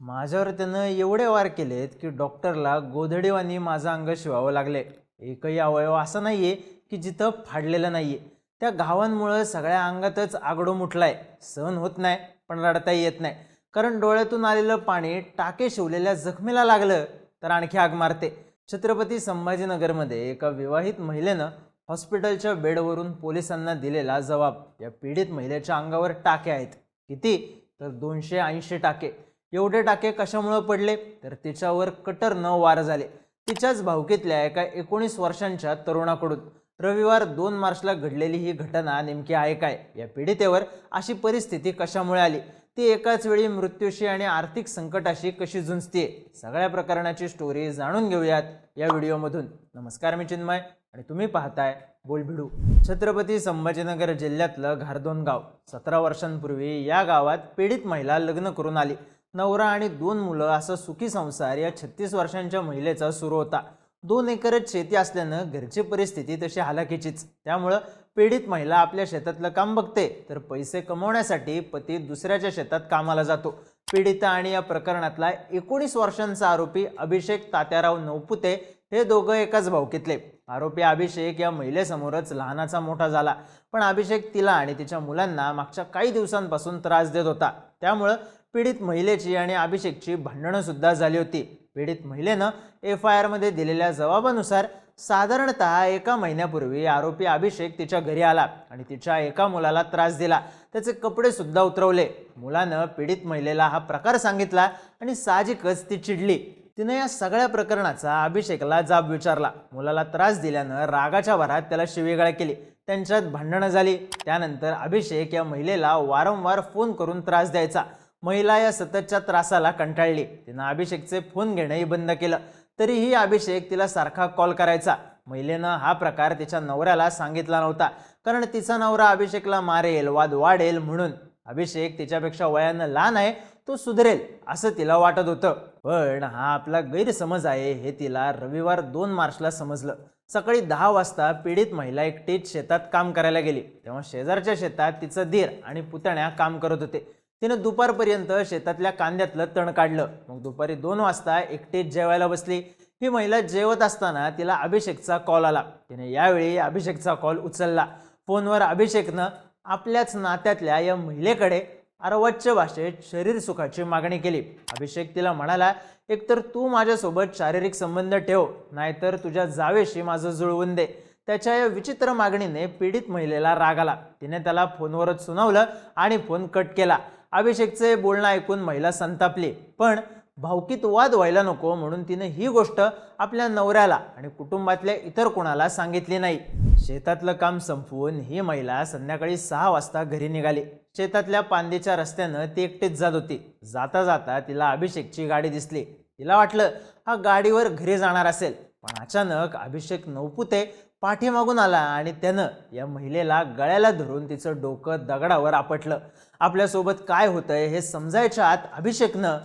माझ्यावर त्यानं एवढे वार केलेत की डॉक्टरला गोधडीवानी माझं अंग शिवावं लागले. एकही अवयव असा आहे की जिथं फाडलेलं नाही आहे त्या घावांमुळं सगळ्या अंगातच आगडो मुठलाय. सहन होत नाही पण रडताही येत नाही. कारण डोळ्यातून आलेलं पाणी टाके शिवलेल्या जखमेला लागलं तर आणखी आग मारते. छत्रपती संभाजीनगरमध्ये एका विवाहित महिलेनं हॉस्पिटलच्या बेडवरून पोलिसांना दिलेला जबाब. या पीडित महिलेच्या अंगावर टाके आहेत. किती? तर दोनशे ऐंशी टाके. एवढे टाके कशामुळं पडले? तर तिच्यावर कटर न वार झाले. तिच्याच भावकीतल्या एका एकोणीस वर्षांच्या तरुणाकडून. रविवार दोन मार्चला घडलेली ही घटना नेमकी आहे काय? या पीडितेवर अशी परिस्थिती कशामुळे आली? ती एकाच वेळी मृत्यूशी आणि आर्थिक संकटाशी कशी झुंजते सगळ्या प्रकरणाची स्टोरी जाणून घेऊयात या व्हिडिओमधून. नमस्कार मी चिन्मय आणि तुम्ही पाहताय बोलभिडू छत्रपती संभाजीनगर जिल्ह्यातलं घारदोन गाव सतरा वर्षांपूर्वी या गावात पीडित महिला लग्न करून आली. नवरा आणि दोन मुलं असं सुखी संसार या छत्तीस वर्षांच्या महिलेचा सुरू होता. दोन एकरच शेती असल्यानं घरची परिस्थिती तशी हालाकीचीच त्यामुळं पीडित महिला आपल्या शेतातलं काम बघते तर पैसे कमवण्यासाठी पती दुसऱ्याच्या शेतात कामाला जातो. पीडिता आणि या प्रकरणातला एकोणीस वर्षांचा आरोपी अभिषेक तात्याराव नवपुते हे दोघं एकाच भावकीतले. आरोपी अभिषेक या महिलेसमोरच लहानाचा मोठा झाला. पण अभिषेक तिला आणि तिच्या मुलांना मागच्या काही दिवसांपासून त्रास देत होता. त्यामुळं पीडित महिलेची आणि अभिषेकची भांडणंसुद्धा झाली होती. पीडित महिलेनं एफ आय आरमध्ये दिलेल्या जबाबानुसार साधारणतः एका महिन्यापूर्वी आरोपी अभिषेक तिच्या घरी आला आणि तिच्या एका मुलाला त्रास दिला. त्याचे कपडेसुद्धा उतरवले. मुलानं पीडित महिलेला हा प्रकार सांगितला आणि साहजिकच ती चिडली. तिनं या सगळ्या प्रकरणाचा अभिषेकला जाब विचारला. मुलाला त्रास दिल्यानं रागाच्या भरात त्याला शिवीगाळ केली. त्यांच्यात भांडणं झाली. त्यानंतर अभिषेक या महिलेला वारंवार फोन करून त्रास द्यायचा. महिला या सततच्या त्रासाला कंटाळली. तिनं अभिषेकचे फोन घेणंही बंद केलं. तरीही अभिषेक तिला सारखा कॉल करायचा. महिलेनं हा प्रकार तिच्या नवऱ्याला सांगितला नव्हता. कारण तिचा नवरा अभिषेकला मारेल वाद वाढेल म्हणून. अभिषेक तिच्यापेक्षा वयानं लहान आहे तो सुधरेल असं तिला वाटत होतं. पण हा आपला गैरसमज आहे हे तिला रविवार दोन मार्चला समजलं. सकाळी दहा वाजता पीडित महिला एकटीच शेतात काम करायला गेली. तेव्हा शेजारच्या शेतात तिचं धीर आणि पुतण्या काम करत होते. तिनं दुपारपर्यंत शेतातल्या कांद्यातलं तण काढलं. मग दुपारी दोन वाजता एकटीच जेवायला बसली. ही महिला जेवत असताना तिला अभिषेकचा कॉल आला. तिने यावेळी अभिषेकचा कॉल उचलला. फोनवर अभिषेकनं आपल्याच नात्यातल्या या महिलेकडे अर्वाच्च भाषेत शरीर सुखाची मागणी केली. अभिषेक तिला म्हणाला एकतर तू माझ्यासोबत शारीरिक संबंध ठेव नाहीतर तुझ्या जावेशी माझं जुळवून दे. त्याच्या या विचित्र मागणीने पीडित महिलेला राग आला. तिने त्याला फोनवरच सुनावलं आणि फोन कट केला. अभिषेकचे बोलणं ऐकून महिला संतापली. पण भावकीत वाद व्हायला नको म्हणून तिने ही गोष्ट आपल्या नवऱ्याला आणि कुटुंबातल्या इतर कोणाला सांगितली नाही. शेतातलं काम संपवून ही महिला संध्याकाळी सहा वाजता घरी निघाली. शेतातल्या पांदेच्या रस्त्यानं ती एकटीच जात होती. जाता जाता तिला अभिषेकची गाडी दिसली. तिला वाटलं हा गाडीवर घरी जाणार असेल. पण अचानक अभिषेक नवपुते पाठीमागून आला आणि त्यानं या महिलेला गळ्याला धरून तिचं डोकं दगडावर आपटलं. आपल्यासोबत काय होतंय हे समजायच्या आत अभिषेकनं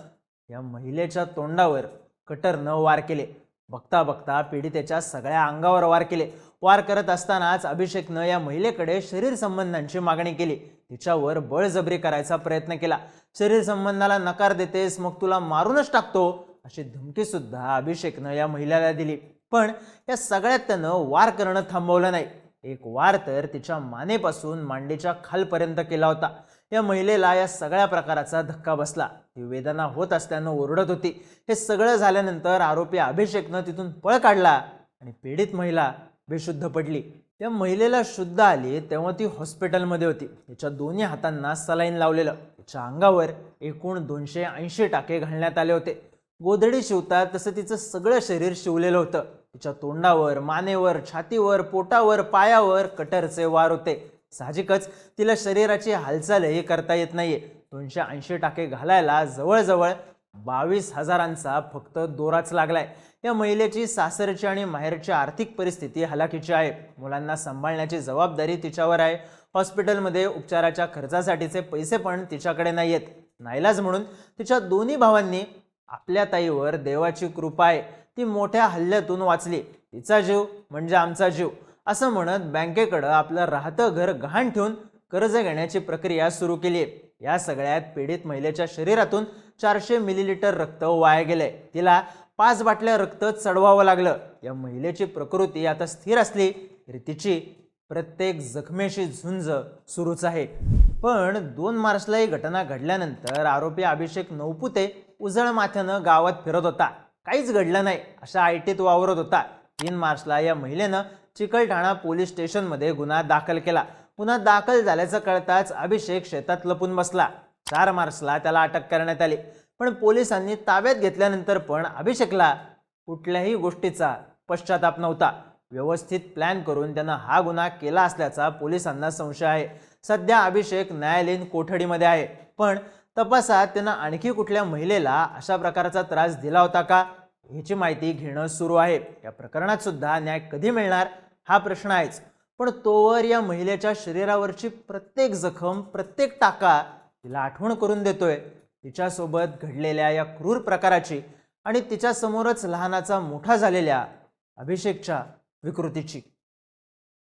या महिलेच्या तोंडावर कटरनं वार केले. बघता बघता पीडितेच्या सगळ्या अंगावर वार केले. वार करत असतानाच अभिषेकनं या महिलेकडे शरीर संबंधांची मागणी केली. तिच्यावर बळजबरी करायचा प्रयत्न केला. शरीर संबंधाला नकार देतेस मग तुला मारूनच टाकतो अशी धमकी सुद्धा अभिषेकनं या महिलेला दिली. पण या सगळ्यात त्यानं वार करणं थांबवलं नाही. एक वार तर तिच्या मानेपासून मांडीच्या खालपर्यंत केला होता. या महिलेला या सगळ्या प्रकाराचा धक्का बसला. ती वेदना होत असल्यानं ओरडत होती. हे सगळं झाल्यानंतर आरोपी अभिषेकनं तिथून पळ काढला आणि पीडित महिला बेशुद्ध पडली. त्या महिलेला शुद्ध आली तेव्हा ती हॉस्पिटलमध्ये होती. तिच्या दोन्ही हातांना सलाईन लावलेलं. तिच्या अंगावर एकूण दोनशे ऐंशी टाके घालण्यात आले होते. गोधडी शिवतात तसं तिचं सगळं शरीर शिवलेलं होतं. तिच्या तोंडावर मानेवर छातीवर पोटावर पायावर कटरचे वार होते. साहजिकच तिला शरीराची हालचालही करता येत नाहीये. दोनशे ऐंशी टाके घालायला जवळजवळ बावीस हजारांचा फक्त दोराच लागलाय. या महिलेची सासरची आणि माहेरची आर्थिक परिस्थिती हलाखीची आहे. मुलांना सांभाळण्याची जबाबदारी तिच्यावर आहे. हॉस्पिटलमध्ये उपचाराच्या खर्चासाठीचे पैसे पण तिच्याकडे नाही आहेत नाईलाज म्हणून तिच्या दोन्ही भावांनी आपल्या ताईवर देवाची कृपा आहे. ती मोठ्या हल्ल्यातून वाचली. तिचा जीव म्हणजे आमचा जीव. असं म्हणत बँकेकडं आपलं राहतं घर गहाण ठेवून कर्ज घेण्याची प्रक्रिया सुरू केली. आहे या सगळ्यात पीडित महिलेच्या शरीरातून चारशे मिलीलिटर रक्त वाया गेले. तिला पाच बाटल्या रक्त चढवावं लागलं. या महिलेची प्रकृती आता स्थिर असली तरी तिची प्रत्येक जखमेशी झुंज सुरूच आहे. पण दोन मार्चला ही घटना घडल्यानंतर आरोपी अभिषेक नौपुते उजळ माथ्यानं गावात फिरत होता. काहीच घडलं नाही अशा आयटीत वावरत होता. तीन मार्चला या महिलेनं चिकलठाणा पोलीस स्टेशनमध्ये गुन्हा दाखल केला. गुन्हा दाखल झाल्याचं कळताच अभिषेक शेतात लपून बसला. चार मार्चला त्याला अटक करण्यात आली. पण पोलिसांनी ताब्यात घेतल्यानंतर पण अभिषेकला कुठल्याही गोष्टीचा पश्चाताप नव्हता. व्यवस्थित प्लॅन करून त्यानं हा गुन्हा केला असल्याचा पोलिसांना संशय आहे. सध्या अभिषेक न्यायालयीन कोठडीमध्ये आहे. पण तपासात त्यानं आणखी कुठल्या महिलेला अशा प्रकारचा त्रास दिला होता का? ह्याची माहिती घेणं सुरू आहे. या प्रकरणात सुद्धा न्याय कधी मिळणार? हा प्रश्न आहेच. पण तोवर या महिलेच्या शरीरावरची प्रत्येक जखम प्रत्येक टाका तिला आठवण करून देतोय. तिच्यासोबत घडलेल्या या क्रूर प्रकाराची आणि तिच्यासमोरच लहानाचा मोठा झालेल्या अभिषेकच्या विकृतीची.